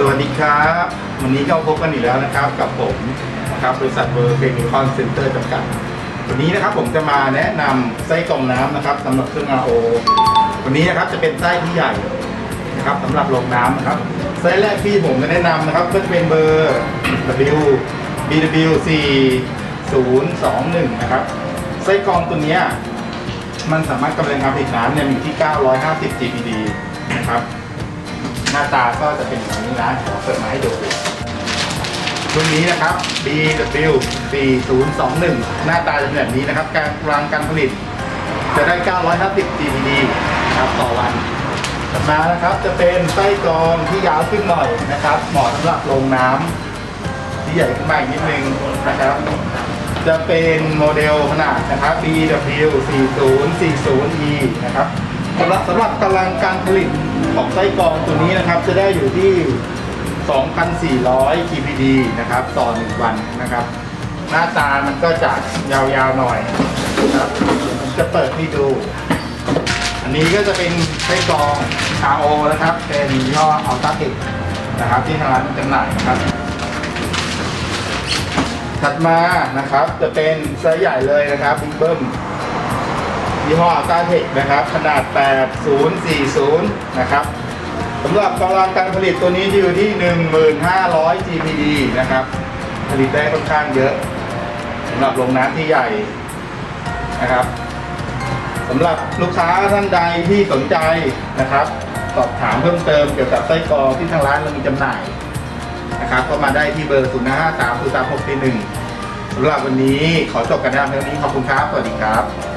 สวัสดีครับ วันนี้ก็พบกันอีกแล้วนะครับ กับผมนะครับบริษัทเวอร์เคมีคอนเซ็นเตอร์จำกัด วันนี้นะครับผมจะมาแนะนำไส้กรองน้ำนะครับสำหรับเครื่อง RO วันนี้นะครับจะเป็นไส้ที่ใหญ่นะครับสำหรับลงน้ำนะครับไส้แรกที่ผมจะแนะนำนะครับ ก็จะเป็นเบอร์ W BW 4 0 2 1นะครับไส้กรองตัวนี้มันสามารถกำลังการผลิตน้ำเนี่ยมีที่ 950 GPD นะครับ น้าตาก็จะเป็นอย่างนี้นะขอเปิดมาให้ดูรุ่นนี้นะครับ BW 4021 หน้าตาจะเป็นแบบนี้นะครับ การกลางการผลิต จะได้ 950 GPD ครับต่อวันถัดมานะครับจะเป็นไส้กรองที่ยาวขึ้นหน่อยนะครับ เหมาะสำหรับลงน้ำที่ใหญ่ขึ้นมาอีกนิดนึงนะครับ จะเป็นโมเดลขนาดนะครับ BW 4040E นะครับ สำหรับสำหรับกำลังการผลิตของไส้กรองตัวนี้นะครับ จะได้อยู่ที่ 2,400 GPD นะครับ ต่อ 1 วันนะครับ หน้าตามันก็จะยาวๆหน่อยนะครับผมจะเปิดให้ดู อันนี้ก็จะเป็นไส้กรอง RO นะครับ เป็นยี่ห้ออัลตาเทคนะครับ ที่ทางร้านจำหน่ายนะครับ ถัดมานะครับจะเป็นไซส์ใหญ่เลยนะครับบิ๊กเบิ้ม ยี่ห้ออัลต้าเทคนะครับ ขนาด 8040 นะครับสำหรับกำลังการผลิตตัวนี้อยู่ที่ 1500 GPD นะครับ ผลิตได้ค่อนข้างเยอะสำหรับโรงน้ำที่ใหญ่นะครับสำหรับลูกค้าท่านใดที่สนใจนะครับ สอบถามเพิ่มเติมเกี่ยวกับไส้กรองที่ทางร้านเรามีจำหน่ายนะครับ ก็มาได้ที่เบอร์0 5 3 0 3 6 1สำหรับวันนี้ขอจบกันนะครับเท่านี้ขอบคุณครับ สวัสดีครับ